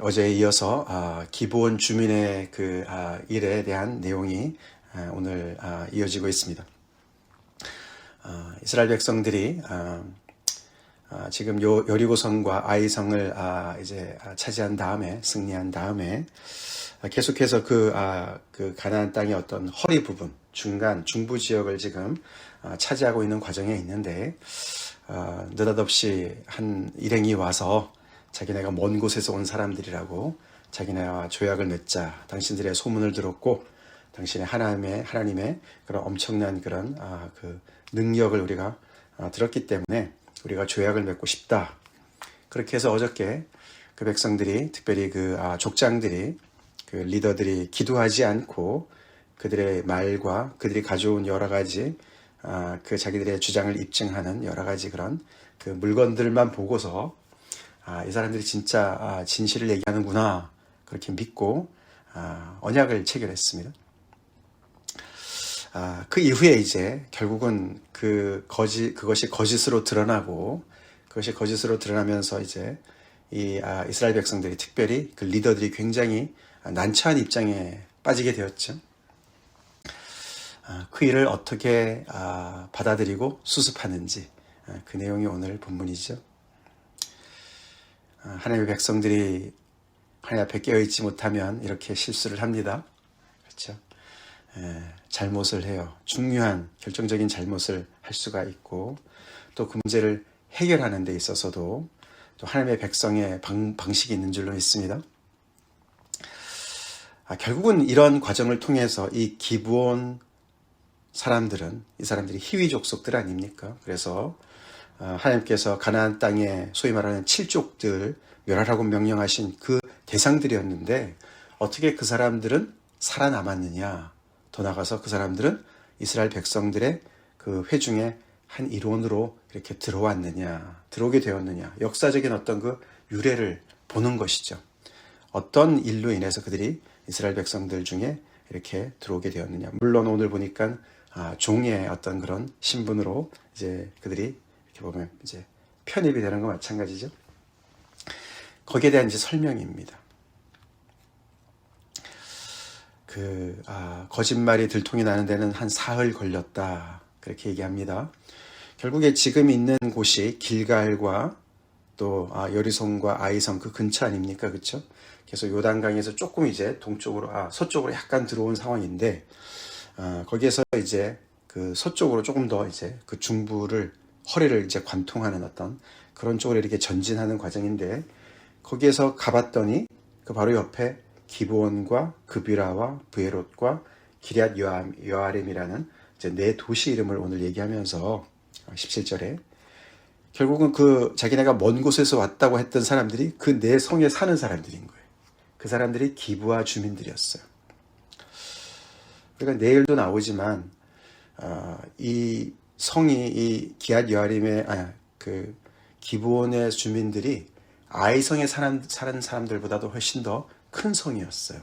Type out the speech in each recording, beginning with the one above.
어제에 이어서 아, 기본 주민의 그 아, 일에 대한 내용이 아, 오늘 아, 이어지고 있습니다. 아, 이스라엘 백성들이 지금 요 여리고성과 아이성을 아, 이제 아, 차지한 다음에 승리한 다음에 아, 계속해서 그, 아, 그 가나안 땅의 어떤 허리 부분 중간 중부 지역을 지금 아, 차지하고 있는 과정에 있는데 아, 느닷없이 한 일행이 와서 자기네가 먼 곳에서 온 사람들이라고 자기네와 조약을 맺자 당신들의 소문을 들었고 당신의 하나님의 하나님의 그런 엄청난 그런 아, 그 능력을 우리가 아, 들었기 때문에 우리가 조약을 맺고 싶다. 그렇게 해서 어저께 그 백성들이 특별히 그 아, 족장들이 그 리더들이 기도하지 않고 그들의 말과 그들이 가져온 여러 가지 아, 그 자기들의 주장을 입증하는 여러 가지 그런 그 물건들만 보고서 아, 이 사람들이 진짜 아, 진실을 얘기하는구나 그렇게 믿고 아, 언약을 체결했습니다. 아, 그 이후에 이제 결국은 그 거짓 그것이 거짓으로 드러나고 그것이 거짓으로 드러나면서 이제 이 아, 이스라엘 백성들이 특별히 그 리더들이 굉장히 난처한 입장에 빠지게 되었죠. 아, 그 일을 어떻게 아, 받아들이고 수습하는지 아, 그 내용이 오늘 본문이죠. 아, 하나님의 백성들이 하나님 앞에 깨어있지 못하면 이렇게 실수를 합니다. 그렇죠? 에, 잘못을 해요. 중요한 결정적인 잘못을 할 수가 있고 또 그 문제를 해결하는 데 있어서도 또 하나님의 백성의 방, 방식이 있는 줄로 믿습니다. 아, 결국은 이런 과정을 통해서 이 기부온 사람들은 이 사람들이 희위 족속들 아닙니까? 그래서 어, 하나님께서 가나안 땅에 소위 말하는 칠족들 멸하라고 명령하신 그 대상들이었는데 어떻게 그 사람들은 살아남았느냐? 더 나가서 그 사람들은 이스라엘 백성들의 그 회중의 한 일원으로 이렇게 들어왔느냐, 들어오게 되었느냐, 역사적인 어떤 그 유래를 보는 것이죠. 어떤 일로 인해서 그들이 이스라엘 백성들 중에 이렇게 들어오게 되었느냐. 물론 오늘 보니까 아, 종의 어떤 그런 신분으로 이제 그들이 이렇게 보면 이제 편입이 되는 거 마찬가지죠. 거기에 대한 이제 설명입니다. 그 아, 거짓말이 들통이 나는 데는 한 사흘 걸렸다 그렇게 얘기합니다. 결국에 지금 있는 곳이 길갈과 또 아, 여리성과 아이성 그 근처 아닙니까, 그렇죠? 그래서 요단강에서 조금 이제 동쪽으로 아 서쪽으로 약간 들어온 상황인데 아, 거기에서 이제 그 서쪽으로 조금 더 이제 그 중부를 허리를 이제 관통하는 어떤 그런 쪽으로 이렇게 전진하는 과정인데 거기에서 가봤더니 그 바로 옆에 기브온과 그비라와 브에롯과 기리앗 여아림이라는 이제 네 도시 이름을 오늘 얘기하면서 17절에 결국은 그 자기네가 먼 곳에서 왔다고 했던 사람들이 그 네 성에 사는 사람들인 거예요. 그 사람들이 기부와 주민들이었어요. 그러니까 내일도 나오지만 어, 이 성이 이 기앗 여아림의 아, 그 기부원의 주민들이 아이성에 사는, 사는 사람들보다도 훨씬 더 큰 성이었어요.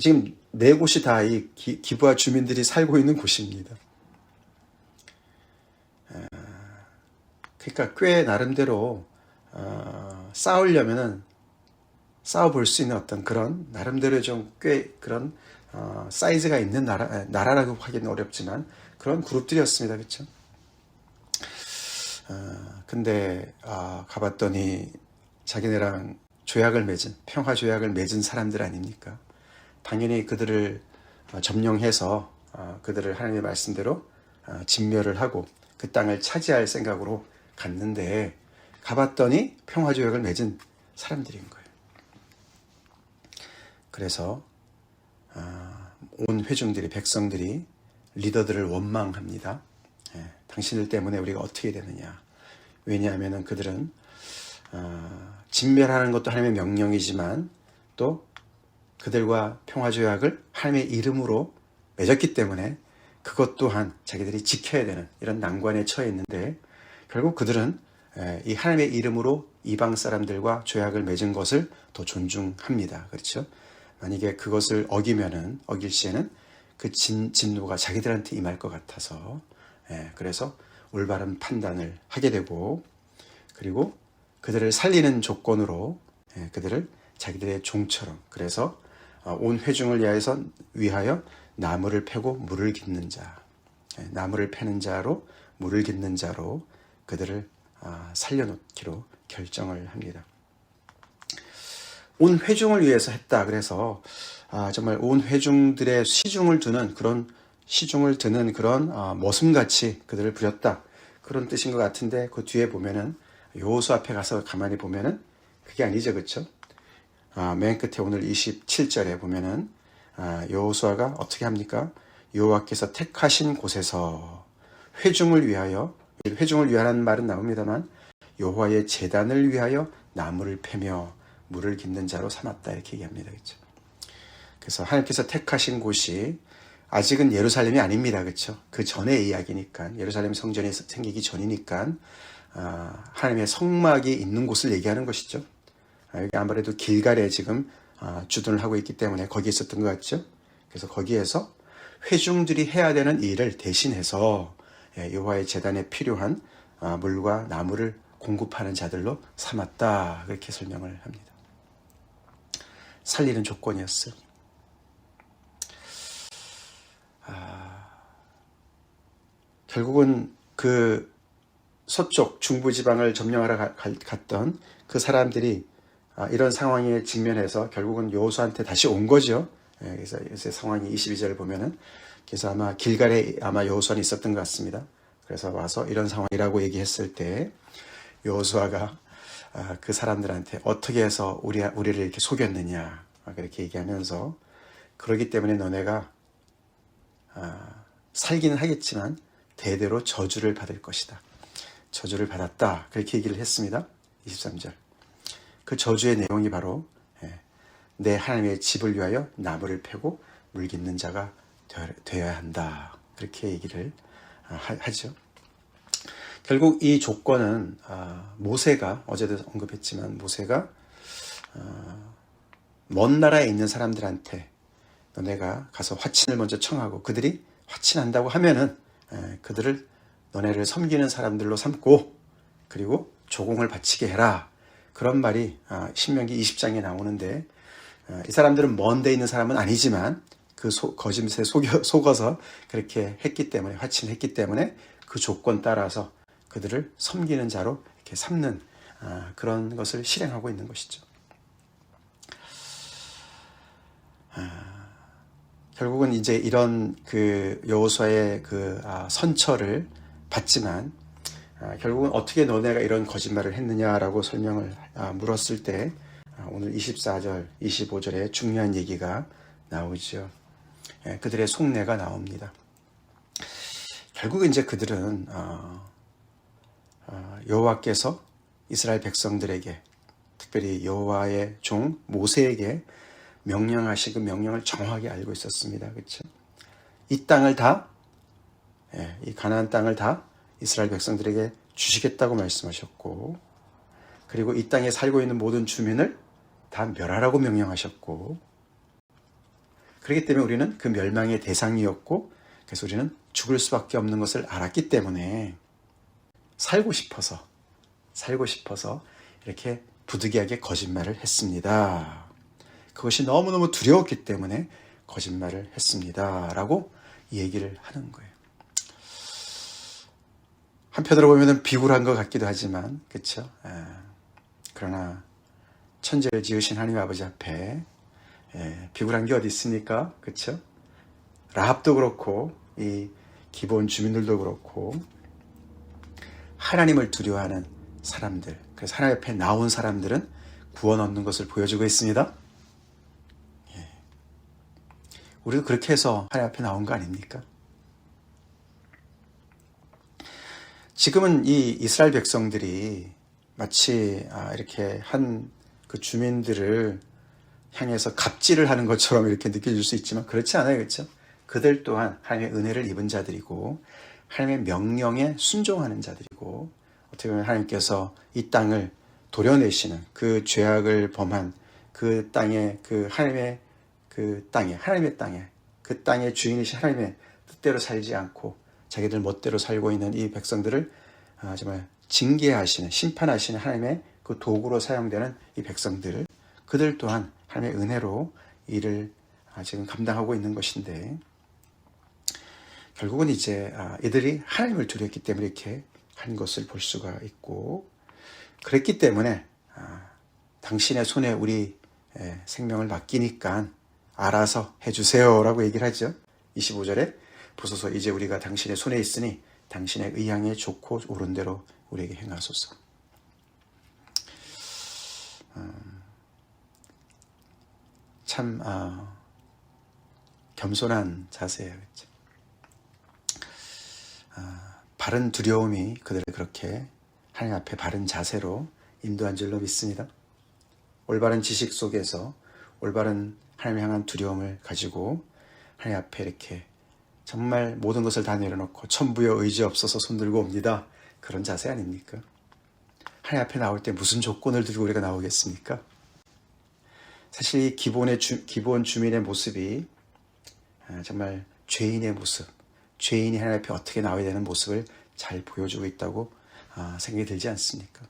지금 네 곳이 다 이 기부와 주민들이 살고 있는 곳입니다. 그러니까 꽤 나름대로 어, 싸우려면은 싸워볼 수 있는 어떤 그런 나름대로 좀 꽤 그런 어, 사이즈가 있는 나라 나라라고 하기는 어렵지만 그런 그룹들이었습니다, 그렇죠? 어, 근데 아, 가봤더니 자기네랑 조약을 맺은 평화 조약을 맺은 사람들 아닙니까? 당연히 그들을 어, 점령해서 어, 그들을 하나님의 말씀대로 어, 진멸을 하고 그 땅을 차지할 생각으로 갔는데 가봤더니 평화 조약을 맺은 사람들인 거예요. 그래서 온 회중들이 백성들이 리더들을 원망합니다. 예, 당신들 때문에 우리가 어떻게 되느냐? 왜냐하면 그들은 어, 진멸하는 것도 하나님의 명령이지만 또 그들과 평화조약을 하나님의 이름으로 맺었기 때문에 그것 또한 자기들이 지켜야 되는 이런 난관에 처해 있는데 결국 그들은 이 하나님의 이름으로 이방 사람들과 조약을 맺은 것을 더 존중합니다. 그렇죠? 만약에 그것을 어기면은 어길 시에는 그 진, 진노가 자기들한테 임할 것 같아서 그래서 올바른 판단을 하게 되고 그리고 그들을 살리는 조건으로 예, 그들을 자기들의 종처럼 그래서 어, 온 회중을 위하여서 위하여 나무를 패고 물을 깃는 자, 예, 나무를 패는 자로 물을 깃는 자로 그들을 아, 살려놓기로 결정을 합니다. 온 회중을 위해서 했다. 그래서 아, 정말 온 회중들의 시중을 두는 그런 시중을 드는 그런 아, 모습같이 그들을 부렸다. 그런 뜻인 것 같은데 그 뒤에 보면은 요수 앞에 가서 가만히 보면은 그게 아니죠, 그렇죠? 아, 맨 끝에 오늘 27절에 보면은 아, 여호수아가 어떻게 합니까? 여호와께서 택하신 곳에서 회중을 위하여 회중을 위하라는 말은 나옵니다만 여호와의 제단을 위하여 나무를 패며 물을 깃는 자로 삼았다 이렇게 얘기합니다. 그렇죠? 그래서 하나님께서 택하신 곳이 아직은 예루살렘이 아닙니다. 그렇죠? 그 전의 이야기니까 예루살렘 성전이 생기기 전이니까 아, 하나님의 성막이 있는 곳을 얘기하는 것이죠. 아, 여기 아무래도 길갈에 지금 아, 주둔을 하고 있기 때문에 거기에 있었던 것 같죠. 그래서 거기에서 회중들이 해야 되는 일을 대신해서 예, 여호와의 재단에 필요한 아, 물과 나무를 공급하는 자들로 삼았다 그렇게 설명을 합니다. 살리는 조건이었어요. 결국은 그 서쪽 중부 지방을 점령하러 가, 갔던 그 사람들이 아, 이런 상황에 직면해서 결국은 여호수한테 다시 온 거죠. 예, 그래서 요새 상황이 22절을 보면은 그래서 아마 길갈에 아마 여호수아는 있었던 것 같습니다. 그래서 와서 이런 상황이라고 얘기했을 때 여호수아가 아, 그 사람들한테 어떻게 해서 우리 우리를 이렇게 속였느냐 아, 그렇게 얘기하면서 그러기 때문에 너네가 살기는 하겠지만 대대로 저주를 받을 것이다. 저주를 받았다. 그렇게 얘기를 했습니다. 23절. 그 저주의 내용이 바로 예, 내 하나님의 집을 위하여 나무를 패고 물 깃는 자가 되어야 한다. 그렇게 얘기를 아, 하죠. 결국 이 조건은 아, 모세가 어제도 언급했지만 모세가 아, 먼 나라에 있는 사람들한테 너네가 가서 화친을 먼저 청하고 그들이 화친한다고 하면은 예, 그들을 너네를 섬기는 사람들로 삼고 그리고 조공을 바치게 해라. 그런 말이 아, 신명기 20장에 나오는데 아, 이 사람들은 먼데 있는 사람은 아니지만 그 소, 거짓에 속여, 속어서 그렇게 했기 때문에 화친했기 때문에 그 조건 따라서 그들을 섬기는 자로 이렇게 삼는 아, 그런 것을 실행하고 있는 것이죠. 결국은 이제 이런 그 여호수아의 그 선처를 받지만 아, 결국은 어떻게 너네가 이런 거짓말을 했느냐라고 설명을 아, 물었을 때 아, 오늘 24절, 25절에 중요한 얘기가 나오죠. 예, 그들의 속내가 나옵니다. 결국 이제 그들은 여호와께서 이스라엘 백성들에게 특별히 여호와의 종 모세에게 명령하신 그 명령을 정확하게 알고 있었습니다. 그렇죠? 이 땅을 다, 예, 이 가나안 땅을 다 이스라엘 백성들에게 주시겠다고 말씀하셨고, 그리고 이 땅에 살고 있는 모든 주민을 다 멸하라고 명령하셨고, 그렇기 때문에 우리는 그 멸망의 대상이었고, 그래서 우리는 죽을 수밖에 없는 것을 알았기 때문에 살고 싶어서, 살고 싶어서 이렇게 부득이하게 거짓말을 했습니다. 그것이 너무너무 두려웠기 때문에 거짓말을 했습니다. 라고 얘기를 하는 거예요. 한편으로 보면 비굴한 것 같기도 하지만, 그쵸? 예. 그러나, 천재를 지으신 하나님 아버지 앞에, 예, 비굴한 게 어디 있습니까? 그쵸? 라합도 그렇고, 이 기본 주민들도 그렇고, 하나님을 두려워하는 사람들, 그래서 하나님 앞에 나온 사람들은 구원 얻는 것을 보여주고 있습니다. 예. 우리도 그렇게 해서 하나님 앞에 나온 거 아닙니까? 지금은 이 이스라엘 백성들이 마치 아, 이렇게 한 그 주민들을 향해서 갑질을 하는 것처럼 이렇게 느껴질 수 있지만 그렇지 않아요. 그렇죠? 그들 또한 하나님의 은혜를 입은 자들이고 하나님의 명령에 순종하는 자들이고 어떻게 보면 하나님께서 이 땅을 도려내시는 그 죄악을 범한 그 땅에 그 하나님의 그 땅에 하나님의 땅에 그 땅의 주인이신 하나님의 뜻대로 살지 않고 자기들 멋대로 살고 있는 이 백성들을 아, 정말 징계하시는 심판하시는 하나님의 그그 도구로 사용되는 이 백성들 그들 또한 하나님의 은혜로 일을 아, 지금 감당하고 있는 것인데 결국은 이제 아, 이들이 하나님을 두렸기 때문에 이렇게 한 것을 볼 수가 있고 그랬기 때문에 아, 당신의 손에 우리 예, 생명을 맡기니까 알아서 해주세요 라고 얘기를 하죠. 25절에 보소서 이제 우리가 당신의 손에 있으니 당신의 의향에 좋고 옳은 대로 우리에게 행하소서. 음, 참 아, 겸손한 자세예요. 그렇죠? 아, 바른 두려움이 그들을 그렇게 하나님 앞에 바른 자세로 인도한 줄로 믿습니다. 올바른 지식 속에서 올바른 하나님 향한 두려움을 가지고 하나님 앞에 이렇게 정말 모든 것을 다 내려놓고 천부여 의지 없어서 손들고 옵니다. 그런 자세 아닙니까? 하나님 앞에 나올 때 무슨 조건을 들고 우리가 나오겠습니까? 사실 이 기본의 주, 기본 주민의 모습이 아, 정말 죄인의 모습, 죄인이 하나님 앞에 어떻게 나와야 되는 모습을 잘 보여주고 있다고 아, 생각이 들지 않습니까?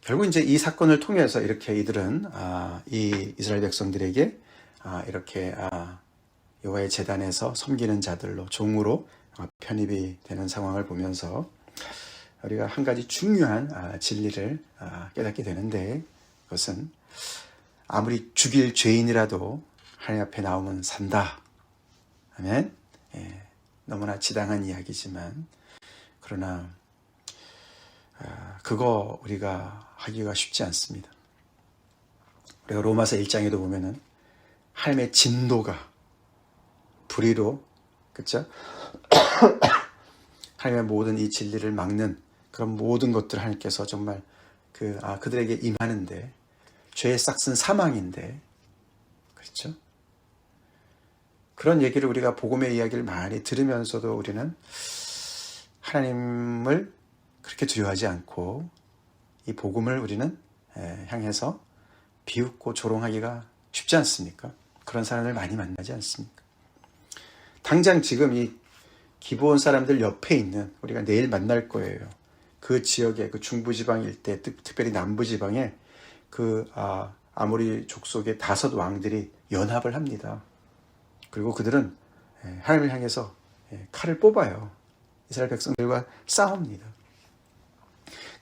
결국 이제 이 사건을 통해서 이렇게 이들은 아, 이 이스라엘 백성들에게 아, 이렇게 아, 여호와의 재단에서 섬기는 자들로 종으로 아, 편입이 되는 상황을 보면서 우리가 한 가지 중요한 아, 진리를 아, 깨닫게 되는데 그것은 아무리 죽일 죄인이라도 하나님 앞에 나오면 산다. 아멘. 예, 너무나 지당한 이야기지만 그러나 아, 그거 우리가 하기가 쉽지 않습니다. 우리가 로마서 1장에도 보면은 하나님의 진도가 불의로 그렇죠? 하나님의 모든 이 진리를 막는 그런 모든 것들을 하나님께서 정말 그 아, 그들에게 임하는데 죄의 싹슨 사망인데 그렇죠? 그런 얘기를 우리가 복음의 이야기를 많이 들으면서도 우리는 하나님을 그렇게 두려워하지 않고 이 복음을 우리는 에, 향해서 비웃고 조롱하기가 쉽지 않습니까? 그런 사람을 많이 만나지 않습니까? 당장 지금 이 기부원 사람들 옆에 있는 우리가 내일 만날 거예요. 그 지역에 그 중부지방 일대 특별히 남부지방에 그 아, 아모리 족속의 다섯 왕들이 연합을 합니다. 그리고 그들은 예, 하나님을 향해서 예, 칼을 뽑아요. 이스라엘 백성들과 싸웁니다.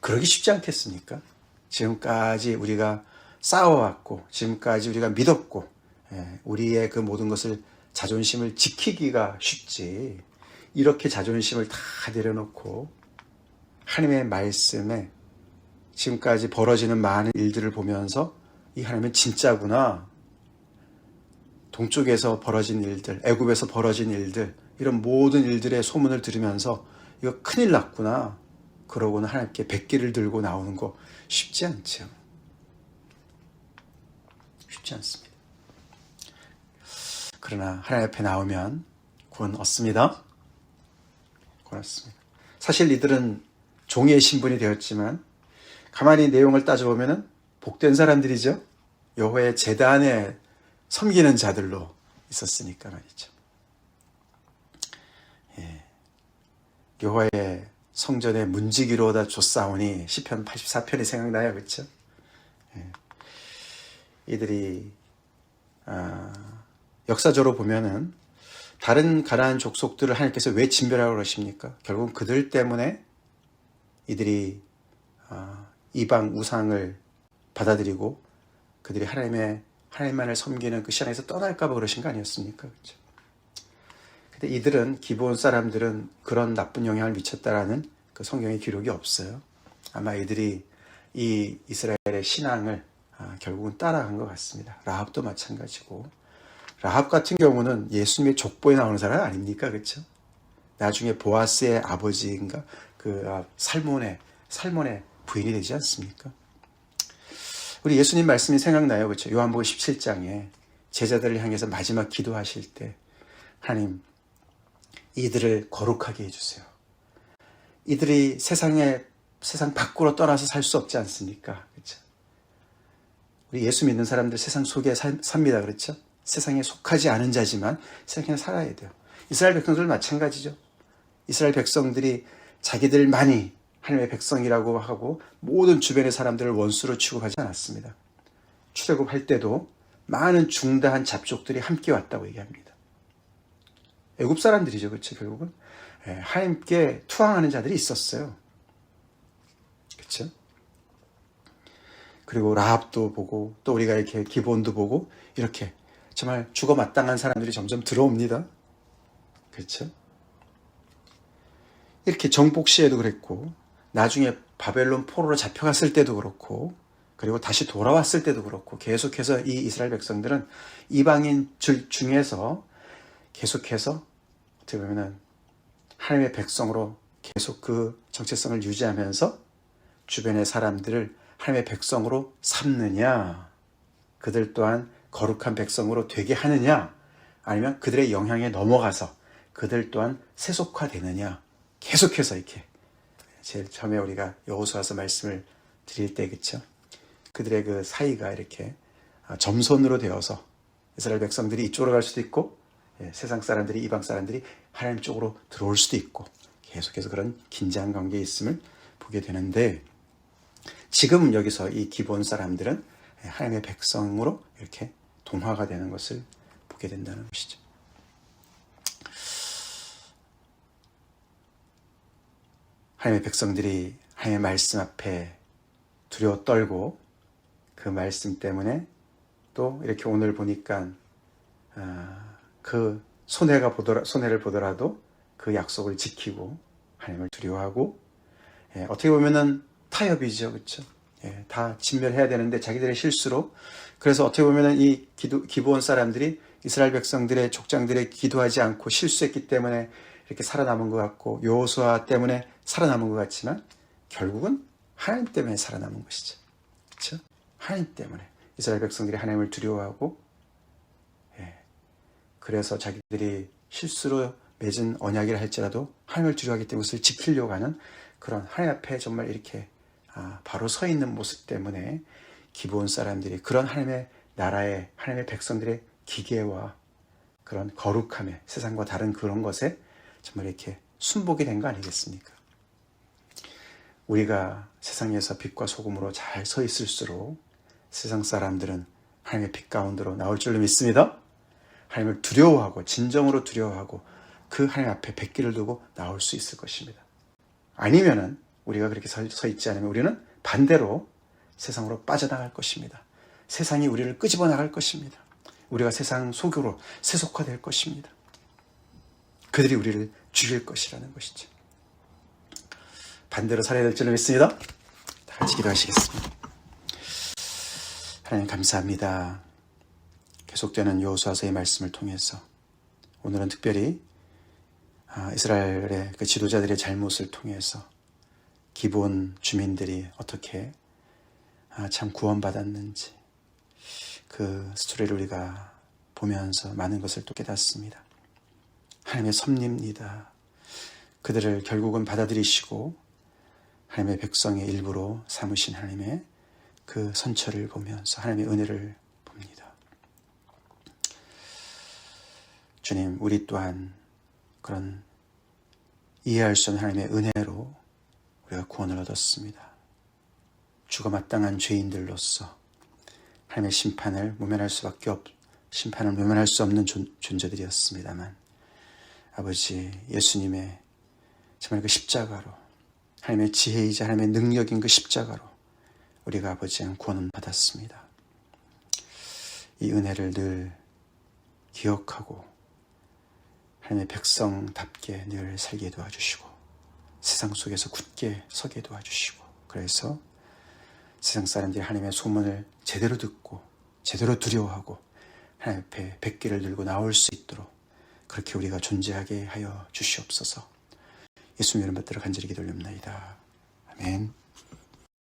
그러기 쉽지 않겠습니까? 지금까지 우리가 싸워왔고, 지금까지 우리가 믿었고, 예, 우리의 그 모든 것을 자존심을 지키기가 쉽지. 이렇게 자존심을 다 내려놓고, 하나님의 말씀에 지금까지 벌어지는 많은 일들을 보면서, 이 하나님은 진짜구나. 동쪽에서 벌어진 일들, 애굽에서 벌어진 일들, 이런 모든 일들의 소문을 들으면서, 이거 큰일 났구나. 그러고는 하나님께 백기를 들고 나오는 거 쉽지 않죠. 쉽지 않습니다. 그러나 하나님 앞에 나오면 구원 얻습니다. 구원 얻습니다. 사실 이들은 종의 신분이 되었지만 가만히 내용을 따져보면 복된 사람들이죠. 여호와의 재단에 섬기는 자들로 있었으니까 말이죠. 예. 여호와의 성전에 문지기로다 줬사오니 시편 84편이 생각나요, 그렇죠? 예. 이들이 아, 역사적으로 보면은 다른 가나안 족속들을 하나님께서 왜 진멸하고 그러십니까? 결국 그들 때문에 이들이 아, 이방 우상을 받아들이고 그들이 하나님의 하나님만을 섬기는 그 시간에서 떠날까 봐 그러신 거 아니었습니까? 그렇죠? 근데 이들은 기본 사람들은 그런 나쁜 영향을 미쳤다라는 그 성경의 기록이 없어요. 아마 이들이 이 이스라엘의 신앙을 아, 결국은 따라간 것 같습니다. 라합도 마찬가지고 라합 같은 경우는 예수님의 족보에 나오는 사람 아닙니까, 그렇죠? 나중에 보아스의 아버지인가 그 아, 살몬의 살몬의 부인이 되지 않습니까? 우리 예수님 말씀이 생각나요, 그렇죠? 요한복음 17장에 제자들을 향해서 마지막 기도하실 때 하나님 이들을 거룩하게 해주세요. 이들이 세상에 세상 밖으로 떠나서 살 수 없지 않습니까? 그렇죠? 우리 예수 믿는 사람들 세상 속에 살, 삽니다. 그렇죠? 세상에 속하지 않은 자지만 세상에 살아야 돼요. 이스라엘 백성들 마찬가지죠. 이스라엘 백성들이 자기들만이 하나님의 백성이라고 하고 모든 주변의 사람들을 원수로 취급하지 않았습니다. 출애굽할 때도 많은 중다한 잡족들이 함께 왔다고 얘기합니다. 애굽 사람들이죠, 그렇죠, 결국은. 예, 하나님께 투항하는 자들이 있었어요. 그렇죠? 그리고 라합도 보고 또 우리가 이렇게 기본도 보고 이렇게 정말 죽어 마땅한 사람들이 점점 들어옵니다. 그렇죠? 이렇게 정복 시에도 그랬고 나중에 바벨론 포로로 잡혀갔을 때도 그렇고 그리고 다시 돌아왔을 때도 그렇고 계속해서 이 이스라엘 백성들은 이방인 줄 중에서 계속해서 어떻게 보면은 하나님의 백성으로 계속 그 정체성을 유지하면서 주변의 사람들을 하나님의 백성으로 삼느냐 그들 또한 거룩한 백성으로 되게 하느냐 아니면 그들의 영향에 넘어가서 그들 또한 세속화되느냐 계속해서 이렇게 제일 처음에 우리가 여호수아서 말씀을 드릴 때 그쵸? 그들의 그 사이가 이렇게 아, 점선으로 되어서 이스라엘 백성들이 이쪽으로 갈 수도 있고 예, 세상 사람들이 이방 사람들이 하나님 쪽으로 들어올 수도 있고 계속해서 그런 긴장 관계에 있음을 보게 되는데 지금 여기서 이 기본 사람들은 하나님의 백성으로 이렇게 동화가 되는 것을 보게 된다는 것이죠. 하나님의 백성들이 하나님의 말씀 앞에 두려워 떨고 그 말씀 때문에 또 이렇게 오늘 보니까 아, 그 손해가 보더라 손해를 보더라도 그 약속을 지키고 하나님을 두려워하고 예, 어떻게 보면은 타협이죠, 그렇죠? 예, 다 진멸해야 되는데 자기들의 실수로 그래서 어떻게 보면은 이 기도, 기본 사람들이 이스라엘 백성들의 족장들의 기도하지 않고 실수했기 때문에 이렇게 살아남은 것 같고 요호수아 때문에 살아남은 것 같지만 결국은 하나님 때문에 살아남은 것이죠. 그렇죠? 하나님 때문에 이스라엘 백성들이 하나님을 두려워하고 예, 그래서 자기들이 실수로 맺은 언약이라 할지라도 하나님을 두려워하기 때문에 그것을 지키려고 하는 그런 하나님 앞에 정말 이렇게 아, 바로 서 있는 모습 때문에 기본 사람들이 그런 하나님의 나라의 하나님의 백성들의 기계와 그런 거룩함에 세상과 다른 그런 것에 정말 이렇게 순복이 된 거 아니겠습니까? 우리가 세상에서 빛과 소금으로 잘 서 있을수록 세상 사람들은 하나님의 빛 가운데로 나올 줄로 믿습니다. 하나님을 두려워하고 진정으로 두려워하고 그 하나님 앞에 백기를 두고 나올 수 있을 것입니다. 아니면은 우리가 그렇게 서, 서 있지 않으면 우리는 반대로 세상으로 빠져나갈 것입니다. 세상이 우리를 끄집어 나갈 것입니다. 우리가 세상 속으로 세속화될 것입니다. 그들이 우리를 죽일 것이라는 것이죠. 반대로 살아야 될 줄로 믿습니다. 다 같이 기도하시겠습니다. 하나님 감사합니다. 계속되는 여호수아서의 말씀을 통해서 오늘은 특별히 아, 이스라엘의 그 지도자들의 잘못을 통해서 기본 주민들이 어떻게 아, 참 구원받았는지 그 스토리를 우리가 보면서 많은 것을 또 깨닫습니다. 하나님의 섭리입니다. 그들을 결국은 받아들이시고 하나님의 백성의 일부로 삼으신 하나님의 그 선처를 보면서 하나님의 은혜를 봅니다. 주님, 우리 또한 그런 이해할 수 없는 하나님의 은혜로 우리가 구원을 얻었습니다. 죽어 마땅한 죄인들로서 하나님의 심판을 모면할 수밖에 없, 심판을 모면할 수 없는 존, 존재들이었습니다만 아버지 예수님의 정말 그 십자가로 하나님의 지혜이자 하나님의 능력인 그 십자가로 우리가 아버지의 구원을 받았습니다. 이 은혜를 늘 기억하고 하나님의 백성답게 늘 살게 도와주시고 세상 속에서 굳게 서게 도와주시고 그래서 세상 사람들이 하나님의 소문을 제대로 듣고 제대로 두려워하고 하나님 앞에 백기를 들고 나올 수 있도록 그렇게 우리가 존재하게 하여 주시옵소서 예수님 이름 받들어 간절히 기도올립니다. 아멘